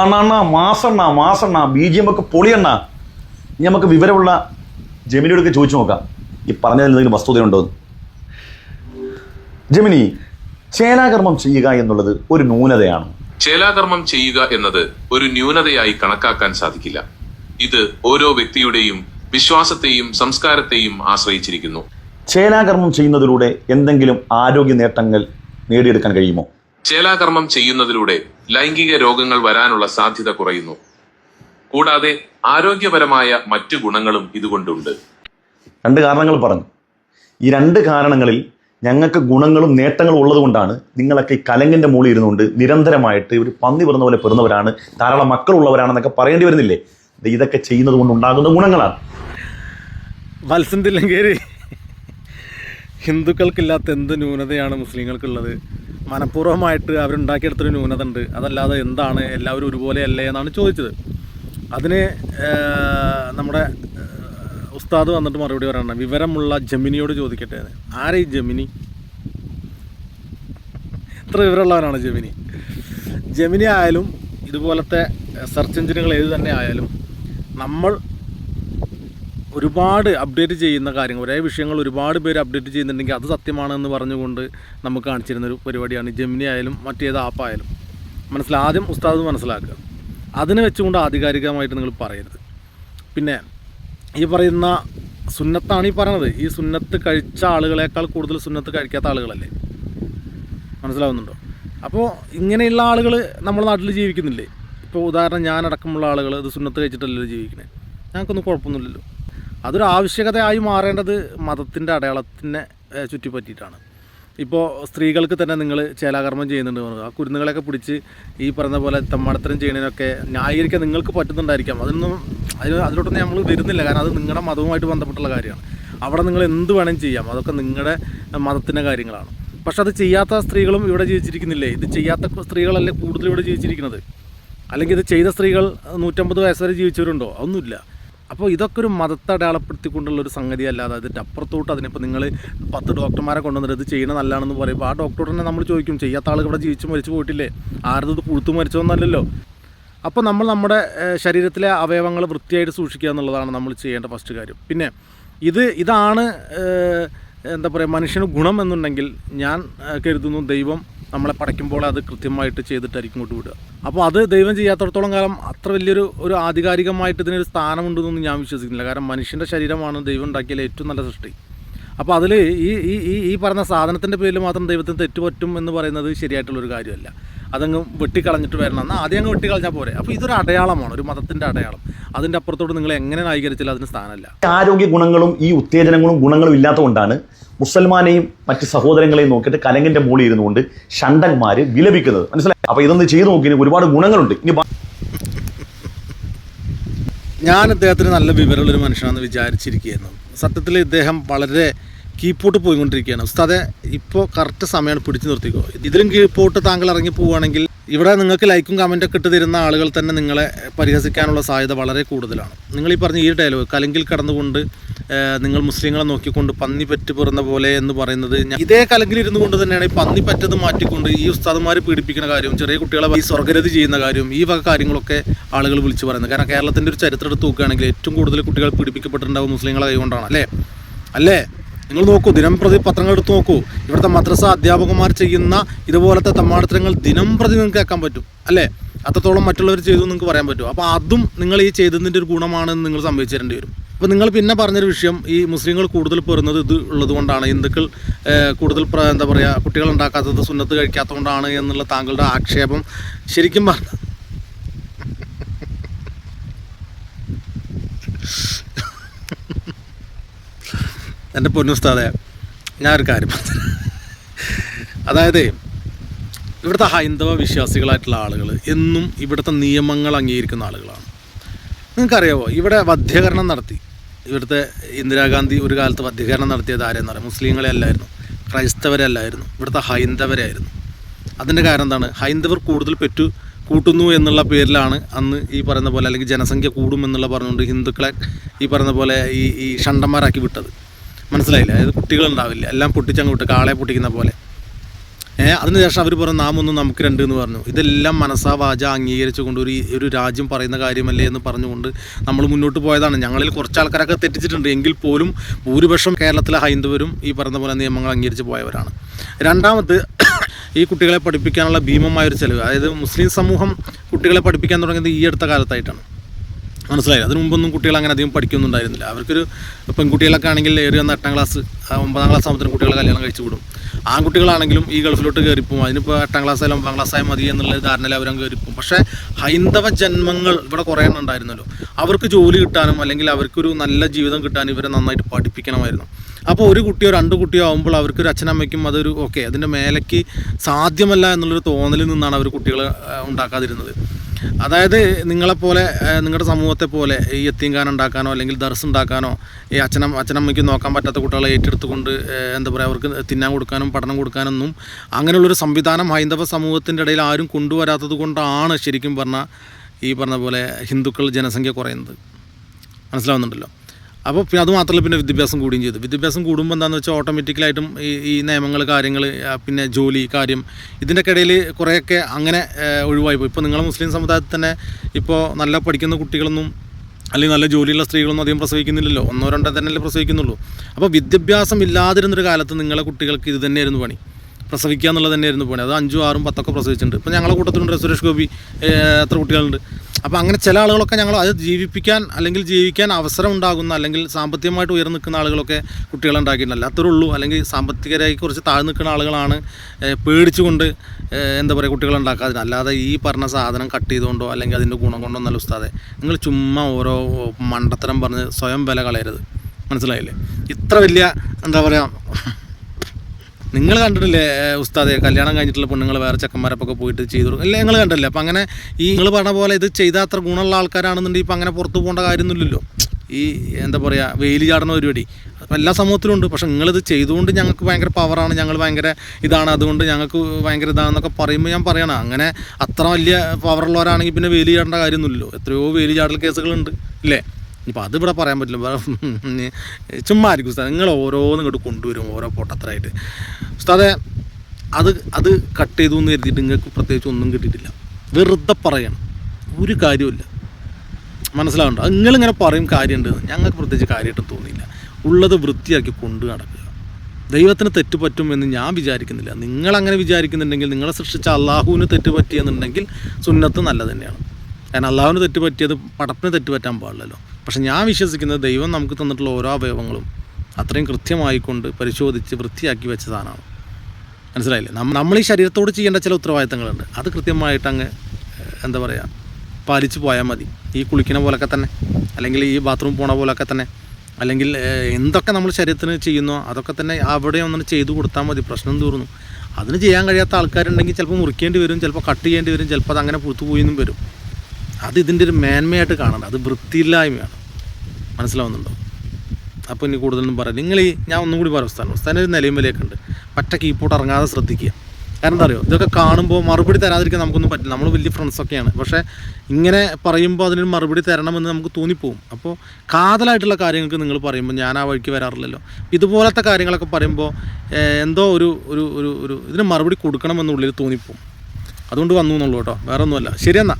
അണ്ണ മാസണ്ണ മാസണ്ണ ബി ജി എം ഒക്കെ പൊളിയണ്ണ. ഇനി നമുക്ക് വിവരമുള്ള ജമിനിയോടൊക്കെ ചോദിച്ചു നോക്കാം. ഈ പറഞ്ഞതിൽ എന്തെങ്കിലും വസ്തുതയുണ്ടോ. ജമിനി ചേലാകർമ്മം ചെയ്യുക എന്നുള്ളത് ഒരു ന്യൂനതയാണ്. ചേലാകർമ്മം ചെയ്യുക എന്നത് ഒരു ന്യൂനതയായി കണക്കാക്കാൻ സാധിക്കില്ല. ഇത് ഓരോ വ്യക്തിയുടെയും വിശ്വാസത്തെയും സംസ്കാരത്തെയും ആശ്രയിച്ചിരിക്കുന്നു. ചേലാകർമ്മം ചെയ്യുന്നതിലൂടെ എന്തെങ്കിലും ആരോഗ്യ നേട്ടങ്ങൾ നേടിയെടുക്കാൻ കഴിയുമോ? ചേലാകർമ്മം ചെയ്യുന്നതിലൂടെ ലൈംഗിക രോഗങ്ങൾ വരാനുള്ള സാധ്യത കുറയുന്നു. കൂടാതെ ആരോഗ്യപരമായ മറ്റു ഗുണങ്ങളും ഇതുകൊണ്ടുണ്ട്. രണ്ട് കാരണങ്ങൾ പറഞ്ഞു. ഈ രണ്ട് കാരണങ്ങളിൽ ഞങ്ങൾക്ക് ഗുണങ്ങളും നേട്ടങ്ങളും ഉള്ളതുകൊണ്ടാണ് നിങ്ങളൊക്കെ ഈ കലങ്ങിന്റെ മുകളിൽ ഇരുന്നുകൊണ്ട് നിരന്തരമായിട്ട് ഒരു പന്നി പിറന്ന പോലെ പിറന്നവരാണ് ധാരാളം മക്കളുള്ളവരാണെന്നൊക്കെ പറയേണ്ടി വരുന്നില്ലേ? ദേ ഇതൊക്കെ ചെയ്യുന്നത് കൊണ്ട് ഉണ്ടാകുന്ന ഗുണങ്ങളാണ്. മത്സ്യം ഹിന്ദുക്കൾക്കില്ലാത്ത എന്ത് ന്യൂനതയാണ് മുസ്ലിങ്ങൾക്കുള്ളത്? മനഃപൂർവമായിട്ട് അവരുണ്ടാക്കിയെടുത്തൊരു ന്യൂനത ഉണ്ട് അതല്ലാതെ എന്താണ് എല്ലാവരും ഒരുപോലെ അല്ലേ എന്നാണ് ചോദിച്ചത്. അതിന് നമ്മുടെ ഉസ്താദ് വന്നിട്ട് മറുപടി പറയണം. വിവരമുള്ള ജമിനിയോട് ചോദിക്കട്ടെ. ആരെ ഈ ജമിനി? ഇത്ര വിവരമുള്ളവരാണ് ജമിനി? ജമിനി ആയാലും ഇതുപോലത്തെ സെർച്ച് എഞ്ചിനുകൾ ഏത് തന്നെ ആയാലും നമ്മൾ ഒരുപാട് അപ്ഡേറ്റ് ചെയ്യുന്ന കാര്യങ്ങൾ ഒരേ വിഷയങ്ങൾ ഒരുപാട് പേര് അപ്ഡേറ്റ് ചെയ്യുന്നുണ്ടെങ്കിൽ അത് സത്യമാണെന്ന് പറഞ്ഞുകൊണ്ട് നമുക്ക് കാണിച്ചിരുന്ന ഒരു പരിപാടിയാണ്. ജെമിനി ആയാലും മറ്റേത് ആപ്പായാലും മനസ്സിലാദ്യം ഉസ്താദ് മനസ്സിലാക്കുക. അതിനെ വെച്ചുകൊണ്ട് ആധികാരികമായിട്ട് നിങ്ങൾ പറയരുത്. പിന്നെ ഈ പറയുന്ന സുന്നത്താണ് ഈ പറയണത്. ഈ സുന്നത്ത് കഴിച്ച ആളുകളേക്കാൾ കൂടുതൽ സുന്നത്ത് കഴിക്കാത്ത ആളുകളല്ലേ? മനസ്സിലാവുന്നുണ്ടോ? അപ്പോൾ ഇങ്ങനെയുള്ള ആളുകൾ നമ്മുടെ നാട്ടിൽ ജീവിക്കുന്നില്ലേ? ഇപ്പോൾ ഉദാഹരണം ഞാനടക്കമുള്ള ആളുകൾ ഇത് സുന്നത്ത് കഴിച്ചിട്ടല്ലല്ലോ ജീവിക്കണേ? ഞങ്ങൾക്കൊന്നും കുഴപ്പമൊന്നുമില്ലല്ലോ. അതൊരു ആവശ്യകതയായി മാറേണ്ടത് മതത്തിന്റെ അടയാളത്തിനെ ചുറ്റിപ്പറ്റിയിട്ടാണ്. ഇപ്പോൾ സ്ത്രീകൾക്ക് തന്നെ നിങ്ങൾ ചേലാകർമ്മം ചെയ്യുന്നുണ്ട്. ആ കുരുന്നുകളെയൊക്കെ പിടിച്ച് ഈ പറഞ്ഞ പോലെ തമ്മാടത്തരം ചെയ്യണതിനൊക്കെ ന്യായീകരിക്കാൻ നിങ്ങൾക്ക് പറ്റുന്നുണ്ടായിരിക്കാം. അതൊന്നും അതിന് അതിലോട്ടൊന്നും നമ്മൾ വരുന്നില്ല. കാരണം അത് നിങ്ങളുടെ മതവുമായിട്ട് ബന്ധപ്പെട്ടുള്ള കാര്യമാണ്. അവിടെ നിങ്ങൾ എന്ത് വേണമെങ്കിലും ചെയ്യാം. അതൊക്കെ നിങ്ങളുടെ മതത്തിന്റെ കാര്യങ്ങളാണ്. പക്ഷെ അത് ചെയ്യാത്ത സ്ത്രീകളും ഇവിടെ ജീവിച്ചിരിക്കുന്നില്ലേ? ഇത് ചെയ്യാത്ത സ്ത്രീകളല്ലേ കൂടുതൽ ഇവിടെ ജീവിച്ചിരിക്കുന്നത്? അല്ലെങ്കിൽ ഇത് ചെയ്ത സ്ത്രീകൾ നൂറ്റമ്പത് വയസ്സ് വരെ ജീവിച്ചവരുണ്ടോ? അതൊന്നുമില്ല. അപ്പോൾ ഇതൊക്കെ ഒരു മതത്തെ അടയാളപ്പെടുത്തിക്കൊണ്ടുള്ള ഒരു സംഗതി അല്ലാതെ അതിന്റെ അപ്പുറത്തോട്ട് അതിനിപ്പോൾ നിങ്ങൾ പത്ത് ഡോക്ടർമാരെ കൊണ്ടുവന്നിട്ട് ഇത് ചെയ്യണ നല്ലതാണെന്ന് പറയുമ്പോൾ ആ ഡോക്ടറോട് തന്നെ നമ്മൾ ചോദിക്കും ചെയ്യാത്ത ആൾ ഇവിടെ ജീവിച്ച് മരിച്ചു പോയിട്ടില്ലേ? ആരത് ഇത് പുഴുത്തു മരിച്ചോന്നല്ലല്ലോ അപ്പോൾ നമ്മൾ നമ്മുടെ ശരീരത്തിലെ അവയവങ്ങൾ വൃത്തിയായിട്ട് സൂക്ഷിക്കുക എന്നുള്ളതാണ് നമ്മൾ ചെയ്യേണ്ട ഫസ്റ്റ് കാര്യം. പിന്നെ ഇത് ഇതാണ് എന്താ പറയുക മനുഷ്യന് ഗുണം എന്നുണ്ടെങ്കിൽ ഞാൻ കരുതുന്നു ദൈവം നമ്മളെ പടയ്ക്കുമ്പോൾ അത് കൃത്യമായിട്ട് ചെയ്തിട്ടായിരിക്കും ഇങ്ങോട്ട് വിടുക. അപ്പോൾ അത് ദൈവം ചെയ്യാത്തടത്തോളം കാലം അത്ര വലിയൊരു ഒരു ആധികാരികമായിട്ട് ഇതിനൊരു സ്ഥാനമുണ്ടെന്നൊന്നും ഞാൻ വിശ്വസിക്കുന്നില്ല. കാരണം മനുഷ്യന്റെ ശരീരമാണ് ദൈവം ഉണ്ടാക്കിയാൽ ഏറ്റവും നല്ല സൃഷ്ടി. അപ്പോൾ അതിൽ ഈ ഈ ഈ പറഞ്ഞ സാധനത്തിന്റെ പേരിൽ മാത്രം ദൈവത്തിന് തെറ്റുപറ്റും എന്ന് പറയുന്നത് ശരിയായിട്ടുള്ളൊരു കാര്യമല്ല. അതങ്ങ് വെട്ടിക്കളഞ്ഞിട്ട് വരണം. എന്നാൽ ആദ്യം അങ്ങ് വെട്ടിക്കളഞ്ഞാൽ പോരെ. അപ്പോൾ ഇതൊരു അടയാളമാണ് ഒരു മതത്തിന്റെ അടയാളം. അതിന്റെ അപ്പുറത്തോട് നിങ്ങൾ എങ്ങനെ ന്യായീകരിച്ചാലും അതിന് സ്ഥാനമല്ല. ആരോഗ്യ ഗുണങ്ങളും ഈ ഉത്തേജനങ്ങളും ഗുണങ്ങളും ഇല്ലാത്തതുകൊണ്ടാണ് മുസൽമാനെയും മറ്റ് സഹോദരങ്ങളെയും നോക്കിയിട്ട് കലങ്ങിന്റെ മുകളിൽ ഇരുന്നുകൊണ്ട് ഷണ്ടന്മാര് വിലപിക്കുന്നത്. മനസ്സിലായി? അപ്പൊ ഇതൊന്ന് ചെയ്തു നോക്കി ഒരുപാട് ഗുണങ്ങളുണ്ട്. ഇനി ഞാൻ അദ്ദേഹത്തിന് നല്ല വിവരമുള്ളൊരു മനുഷ്യനാണെന്ന് വിചാരിച്ചിരിക്കുകയായിരുന്നു. സത്യത്തിൽ ഇദ്ദേഹം വളരെ കീപ്പോട്ട് പോയിക്കൊണ്ടിരിക്കുകയാണ്. ഉസ്താദെ ഇപ്പോൾ കറക്റ്റ് സമയമാണ് പിടിച്ചു നിർത്തിക്കോ. ഇതിലും കീപ്പോട്ട് താങ്കൾ ഇറങ്ങി പോവുകയാണെങ്കിൽ ഇവിടെ നിങ്ങൾക്ക് ലൈക്കും കമന്റൊക്കെ ഇട്ട് തരുന്ന ആളുകൾ തന്നെ നിങ്ങളെ പരിഹസിക്കാനുള്ള സാധ്യത വളരെ കൂടുതലാണ്. നിങ്ങൾ ഈ പറഞ്ഞ ഈ ഡയലോഗ് കലങ്കിൽ കടന്നുകൊണ്ട് നിങ്ങൾ മുസ്ലിങ്ങളെ നോക്കിക്കൊണ്ട് പന്നി പെറ്റുപെറുന്ന പിറന്ന പോലെ എന്ന് പറയുന്നത് ഇതേ കലങ്കിൽ ഇരുന്നു കൊണ്ട് തന്നെയാണ് ഈ പന്നി പറ്റത് മാറ്റിക്കൊണ്ട് ഈ ഉസ്താദന്മാർ പീഡിപ്പിക്കുന്ന കാര്യവും ചെറിയ കുട്ടികളെ ഈ സ്വർഗരതി ചെയ്യുന്ന കാര്യവും ഈ വക കാര്യങ്ങളൊക്കെ ആളുകൾ വിളിച്ചു പറയുന്നത്. കാരണം കേരളത്തിന്റെ ഒരു ചരിത്രം എടുത്ത് നോക്കുകയാണെങ്കിൽ ഏറ്റവും കൂടുതൽ കുട്ടികൾ പീഡിപ്പിക്കപ്പെട്ടിട്ടുണ്ടാവും മുസ്ലിങ്ങളെ കൈകൊണ്ടാണ്. അല്ലേ? അല്ലേ? നിങ്ങൾ നോക്കൂ ദിനം പ്രതി പത്രങ്ങൾ എടുത്ത് നോക്കൂ. ഇവിടുത്തെ മദ്രസ അധ്യാപകന്മാർ ചെയ്യുന്ന ഇതുപോലത്തെ തമ്മാടത്തരങ്ങൾ ദിനം പ്രതി നിങ്ങൾക്ക് കേൾക്കാൻ പറ്റും അല്ലേ? അത്രത്തോളം മറ്റുള്ളവർ ചെയ്തു നിങ്ങൾക്ക് പറയാൻ പറ്റും. അപ്പോൾ അതും നിങ്ങൾ ഈ ചെയ്തതിന്റെ ഒരു ഗുണമാണെന്ന് നിങ്ങൾ സംഭവിച്ചു തരേണ്ടി വരും. അപ്പോൾ നിങ്ങൾ പിന്നെ പറഞ്ഞൊരു വിഷയം ഈ മുസ്ലിങ്ങൾ കൂടുതൽ പെറുന്നത് ഇത് ഉള്ളതുകൊണ്ടാണ് ഹിന്ദുക്കൾ കൂടുതൽ എന്താ പറയുക കുട്ടികൾ ഉണ്ടാക്കാത്തത് സുന്നത്ത് കഴിക്കാത്തതുകൊണ്ടാണ് എന്നുള്ള താങ്കളുടെ ആക്ഷേപം ശരിക്കും പറഞ്ഞ എന്റെ പൊന്നുസ്താദെ ഞാനൊരു കാര്യം പറഞ്ഞു അതായത് ഇവിടുത്തെ ഹൈന്ദവ വിശ്വാസികളായിട്ടുള്ള ആളുകൾ എന്നും ഇവിടുത്തെ നിയമങ്ങൾ അംഗീകരിക്കുന്ന ആളുകളാണ്. നിങ്ങൾക്കറിയാവോ ഇവിടെ വധ്യകരണം നടത്തി. ഇവിടുത്തെ ഇന്ദിരാഗാന്ധി ഒരു കാലത്ത് വധ്യകരണം നടത്തിയത് ആരെന്ന് പറയാം മുസ്ലിങ്ങളെ അല്ലായിരുന്നു. ക്രൈസ്തവരെ അല്ലായിരുന്നു. ഇവിടുത്തെ ഹൈന്ദവരായിരുന്നു അതിന്റെ കാരണം എന്താണ്? ഹൈന്ദവർ കൂടുതൽ പെറ്റു കൂട്ടുന്നു എന്നുള്ള പേരിലാണ് അന്ന് ഈ പറയുന്ന പോലെ അല്ലെങ്കിൽ ജനസംഖ്യ കൂടും എന്നുള്ള പറഞ്ഞുകൊണ്ട് ഹിന്ദുക്കളെ ഈ പറയുന്ന പോലെ ഈ ഈ ഷണ്ടന്മാരാക്കി വിട്ടത്. മനസ്സിലായില്ല? അതായത് കുട്ടികളുണ്ടാവില്ല. എല്ലാം പൊട്ടിച്ചങ്ങ് വിട്ട് കാളെ പൊട്ടിക്കുന്ന പോലെ. ഏഹ് അതിനുശേഷം അവർ പറഞ്ഞു നാം നമുക്ക് രണ്ട് എന്ന് പറഞ്ഞു. ഇതെല്ലാം മനസ്സാ വാച അംഗീകരിച്ചുകൊണ്ട് ഒരു ഒരു രാജ്യം പറയുന്ന കാര്യമല്ലേ എന്ന് പറഞ്ഞുകൊണ്ട് നമ്മൾ മുന്നോട്ട് പോയതാണ്. ഞങ്ങളിൽ കുറച്ച് ആൾക്കാരൊക്കെ തെറ്റിച്ചിട്ടുണ്ട്. എങ്കിൽ പോലും ഭൂരിപക്ഷം കേരളത്തിലെ ഹൈന്ദവരും ഈ പറഞ്ഞ പോലെ നിയമങ്ങൾ അംഗീകരിച്ച് പോയവരാണ്. രണ്ടാമത് ഈ കുട്ടികളെ പഠിപ്പിക്കാനുള്ള ഭീമമായൊരു ചെലവ്. അതായത് മുസ്ലിം സമൂഹം കുട്ടികളെ പഠിപ്പിക്കാൻ തുടങ്ങിയത് ഈ അടുത്ത കാലത്തായിട്ടാണ്. മനസ്സിലായി അതിനു മുമ്പൊന്നും കുട്ടികൾ അങ്ങനെ അധികം പഠിക്കുന്നുണ്ടായിരുന്നില്ല അവർക്കൊരു പെൺകുട്ടികളൊക്കെ ആണെങ്കിൽ ഏറി വന്ന എട്ടാം ക്ലാസ് ഒമ്പതാം ക്ലാസ് ആകുമ്പോഴത്തേനും കുട്ടികളെ കല്യാണം കഴിച്ചു വിടും ആൺകുട്ടികളാണെങ്കിലും ഈ ഗൾഫിലോട്ട് കയറിപ്പോവും. അതിനിപ്പോൾ എട്ടാം ക്ലാസ് ആയാലും ഒമ്പതാം ക്ലാസ് ആയാൽ മതി എന്നുള്ള ധാരണയിൽ അവരും കയറിപ്പോവും. പക്ഷേ ഹൈന്ദവ ജന്മങ്ങൾ ഇവിടെ കുറേ എണ്ണം ഉണ്ടായിരുന്നല്ലോ. അവർക്ക് ജോലി കിട്ടാനും അല്ലെങ്കിൽ അവർക്കൊരു നല്ല ജീവിതം കിട്ടാനും ഇവരെ നന്നായിട്ട് പഠിപ്പിക്കണമായിരുന്നു. അപ്പോൾ ഒരു കുട്ടിയോ രണ്ട് കുട്ടിയോ ആകുമ്പോൾ അവർക്ക് ഒരു അച്ഛനമ്മയ്ക്കും അതൊരു ഓക്കെ അതിന്റെ മേലേക്ക് സാധ്യമല്ല എന്നുള്ളൊരു തോന്നലിൽ നിന്നാണ് അവർ കുട്ടികളെ ഉണ്ടാക്കാതിരുന്നത്. അതായത് നിങ്ങളെപ്പോലെ നിങ്ങളുടെ സമൂഹത്തെ പോലെ ഈ എത്തിങ്കാൻ ഉണ്ടാക്കാനോ അല്ലെങ്കിൽ ദർസ് ഉണ്ടാക്കാനോ ഈ അച്ഛനും അച്ഛനമ്മയ്ക്ക് നോക്കാൻ പറ്റാത്ത കുട്ടികളെ ഏറ്റെടുത്തുകൊണ്ട് എന്താ പറയുക അവർക്ക് തിന്നാൻ കൊടുക്കാനും പഠനം കൊടുക്കാനൊന്നും അങ്ങനെയുള്ളൊരു സംവിധാനം ഹൈന്ദവ സമൂഹത്തിന്റെ ഇടയിൽ ആരും കൊണ്ടുവരാത്തത് കൊണ്ടാണ് ശരിക്കും പറഞ്ഞാൽ ഈ പറഞ്ഞ പോലെ ഹിന്ദുക്കൾ ജനസംഖ്യ കുറയുന്നത്. മനസ്സിലാവുന്നുണ്ടല്ലോ? അപ്പോൾ പിന്നെ അതുമാത്രമല്ല പിന്നെ വിദ്യാഭ്യാസം കൂടുകയും ചെയ്തു. വിദ്യാഭ്യാസം കൂടുമ്പോൾ എന്താണെന്ന് വെച്ചാൽ ഓട്ടോമാറ്റിക്കലായിട്ടും ഈ ഈ നിയമങ്ങൾ കാര്യങ്ങൾ പിന്നെ ജോലി കാര്യം ഇതിന്റെ ഇടയിൽ കുറേയൊക്കെ അങ്ങനെ ഒഴിവായി പോയി. ഇപ്പോൾ നിങ്ങളെ മുസ്ലിം സമുദായത്തിൽ തന്നെ ഇപ്പോൾ നല്ല പഠിക്കുന്ന കുട്ടികളൊന്നും അല്ലെങ്കിൽ നല്ല ജോലിയുള്ള സ്ത്രീകളൊന്നും അധികം പ്രസവിക്കുന്നില്ലല്ലോ. ഒന്നോ രണ്ടോ തന്നെയല്ലേ പ്രസവിക്കുന്നുള്ളൂ. അപ്പോൾ വിദ്യാഭ്യാസം ഇല്ലാതിരുന്നൊരു കാലത്ത് നിങ്ങളെ കുട്ടികൾക്ക് ഇത് തന്നെയായിരുന്നു പണി. പ്രസവിക്കുക എന്നുള്ളത് തന്നെയായിരുന്നു പോണി. അത് അഞ്ചും ആറും പത്തൊക്കെ പ്രസവിച്ചിട്ടുണ്ട്. ഇപ്പോൾ ഞങ്ങളെ കൂട്ടത്തിലുണ്ട് സുരേഷ് ഗോപി എത്ര കുട്ടികളുണ്ട്? അപ്പോൾ അങ്ങനെ ചില ആളുകളൊക്കെ ഞങ്ങൾ അത് ജീവിപ്പിക്കാൻ അല്ലെങ്കിൽ ജീവിക്കാൻ അവസരം ഉണ്ടാകുന്ന അല്ലെങ്കിൽ സാമ്പത്തികമായിട്ട് ഉയർന്നു നിൽക്കുന്ന ആളുകളൊക്കെ കുട്ടികളെ ഉണ്ടാക്കിയിട്ടില്ല അത്രേ ഉള്ളൂ. അല്ലെങ്കിൽ സാമ്പത്തികരായി കുറച്ച് താഴ്ന്നു നിൽക്കുന്ന ആളുകളാണ് പേടിച്ചുകൊണ്ട് എന്താ പറയുക കുട്ടികളെ ഉണ്ടാക്കാതിന് അല്ലാതെ ഈ പറഞ്ഞ സാധനം കട്ട് ചെയ്തുകൊണ്ടോ അല്ലെങ്കിൽ അതിന്റെ ഗുണം കൊണ്ടോ നല്ല ഉസ്താതെ നിങ്ങൾ ചുമ്മാ ഓരോ മണ്ടത്തരം പറഞ്ഞ് സ്വയം വില കളയരുത്. മനസ്സിലായില്ലേ? ഇത്ര വലിയ എന്താ പറയുക നിങ്ങൾ കണ്ടിട്ടില്ലേ ഉസ്താദ് കല്യാണം കഴിഞ്ഞിട്ടുള്ള പെണ്ണുങ്ങൾ വേറെ ചെക്കന്മാരപ്പൊക്കെ പോയിട്ട് ചെയ്തു കൊടുക്കും? നിങ്ങൾ കണ്ടില്ലേ അപ്പം അങ്ങനെ ഈ നിങ്ങൾ പറഞ്ഞ പോലെ ഇത് ചെയ്താൽ അത്ര ഗുണമുള്ള ആൾക്കാരാണെന്നുണ്ടെങ്കിൽ ഇപ്പം അങ്ങനെ പുറത്ത് പോകേണ്ട കാര്യമൊന്നുമില്ലല്ലോ. ഈ എന്താ പറയുക വെയിൽ ചാടുന്ന പരിപാടി. അപ്പം എല്ലാ സമൂഹത്തിലും ഉണ്ട്. പക്ഷെ നിങ്ങളിത് ചെയ്തുകൊണ്ട് ഞങ്ങൾക്ക് ഭയങ്കര പവറാണ്. ഞങ്ങൾ ഭയങ്കര ഇതാണ്. അതുകൊണ്ട് ഞങ്ങൾക്ക് ഭയങ്കര ഇതാണെന്നൊക്കെ പറയുമ്പോൾ ഞാൻ പറയണം. അങ്ങനെ അത്ര വലിയ പവറുള്ളവരാണെങ്കിൽ പിന്നെ വെയിൽ ചാടേണ്ട കാര്യമൊന്നുമില്ലല്ലോ. എത്രയോ വെയിൽ ചാടൽ കേസുകളുണ്ട്. ഇല്ലേ? ഇപ്പം അതിവിടെ പറയാൻ പറ്റില്ല. ചുമ്മാ ആയിരിക്കും ഉസ്താദ്. നിങ്ങൾ ഓരോന്നും ഇങ്ങോട്ട് കൊണ്ടുവരും ഓരോ പൊട്ടത്തരായിട്ട്. ഉസ്താദെ അത് അത് കട്ട് ചെയ്തു എന്ന് കരുതിയിട്ട് നിങ്ങൾക്ക് പ്രത്യേകിച്ച് ഒന്നും കിട്ടിയിട്ടില്ല. വെറുതെ പറയണം. ഒരു കാര്യമില്ല മനസ്സിലാവുന്നുണ്ടോ? നിങ്ങളിങ്ങനെ പറയും കാര്യമുണ്ട്. ഞങ്ങൾക്ക് പ്രത്യേകിച്ച് കാര്യമായിട്ട് തോന്നിയില്ല. ഉള്ളത് വൃത്തിയാക്കി കൊണ്ടു നടക്കുക. ദൈവത്തിന് തെറ്റ് പറ്റുമെന്ന് ഞാൻ വിചാരിക്കുന്നില്ല. നിങ്ങളങ്ങനെ വിചാരിക്കുന്നുണ്ടെങ്കിൽ നിങ്ങളെ സൃഷ്ടിച്ച അള്ളാഹുവിന് തെറ്റ് പറ്റിയെന്നുണ്ടെങ്കിൽ സുന്നത്ത് നല്ലത് തന്നെയാണ്. കാരണം അള്ളാഹുവിന് തെറ്റ് പറ്റിയത് പടപ്പിന് തെറ്റ് പറ്റാൻ പാടില്ലല്ലോ. പക്ഷെ ഞാൻ വിശ്വസിക്കുന്നത് ദൈവം നമുക്ക് തന്നിട്ടുള്ള ഓരോ അവയവങ്ങളും അത്രയും കൃത്യമായിക്കൊണ്ട് പരിശോധിച്ച് വൃത്തിയാക്കി വെച്ച സാധനമാണ്. മനസ്സിലായില്ലേ? നമ്മ നമ്മൾ ഈ ശരീരത്തോട് ചെയ്യേണ്ട ചില ഉത്തരവാദിത്തങ്ങളുണ്ട്. അത് കൃത്യമായിട്ട് അങ്ങ് എന്താ പറയുക പാലിച്ചു പോയാൽ മതി. ഈ കുളിക്കണ പോലൊക്കെ തന്നെ അല്ലെങ്കിൽ ഈ ബാത്റൂം പോണ പോലൊക്കെ തന്നെ അല്ലെങ്കിൽ എന്തൊക്കെ നമ്മൾ ശരീരത്തിന് ചെയ്യുന്നോ അതൊക്കെ തന്നെ അവിടെ ഒന്നും ചെയ്തു കൊടുത്താൽ മതി. പ്രശ്നം തീർന്നു. അതിന് ചെയ്യാൻ കഴിയാത്ത ആൾക്കാരുണ്ടെങ്കിൽ ചിലപ്പോൾ മുറിക്കേണ്ടി വരും ചിലപ്പോൾ കട്ട് ചെയ്യേണ്ടി വരും ചിലപ്പോൾ അത് അങ്ങനെ പുറത്തുപോയിന്നും വരും. അത് ഇതിന്റെ ഒരു മേന്മയായിട്ട് കാണണം അത് വൃത്തിയില്ലായ്മയാണ്. മനസ്സിലാവുന്നുണ്ടോ? അപ്പോൾ ഇനി കൂടുതലൊന്നും പറയാം നിങ്ങൾ ഈ ഞാൻ ഒന്നും കൂടി പറയാം ഉസ്താൻ ഉസ്താൻ ഒരു നിലയും വിലയൊക്കെ പറ്റ കീപ്പോട്ട് ഇറങ്ങാതെ ശ്രദ്ധിക്കുക. കാരണം എന്താ അറിയോ? ഇതൊക്കെ കാണുമ്പോൾ മറുപടി തരാതിരിക്കാൻ നമുക്കൊന്നും പറ്റില്ല. നമ്മൾ വലിയ ഫ്രണ്ട്സൊക്കെയാണ് പക്ഷേ ഇങ്ങനെ പറയുമ്പോൾ അതിനൊരു മറുപടി തരണമെന്ന് നമുക്ക് തോന്നിപ്പോവും. അപ്പോൾ കാതലായിട്ടുള്ള കാര്യങ്ങൾക്ക് നിങ്ങൾ പറയുമ്പോൾ ഞാൻ ആ വഴിക്ക് വരാറില്ലല്ലോ. ഇതുപോലത്തെ കാര്യങ്ങളൊക്കെ പറയുമ്പോൾ എന്തോ ഒരു ഒരു ഒരു ഒരു ഇതിന് മറുപടി കൊടുക്കണമെന്നുള്ളിൽ തോന്നിപ്പോവും. അതുകൊണ്ട് വന്നു എന്നുള്ളൂ കേട്ടോ. വേറെ ഒന്നുമല്ല ശരി എന്നാ.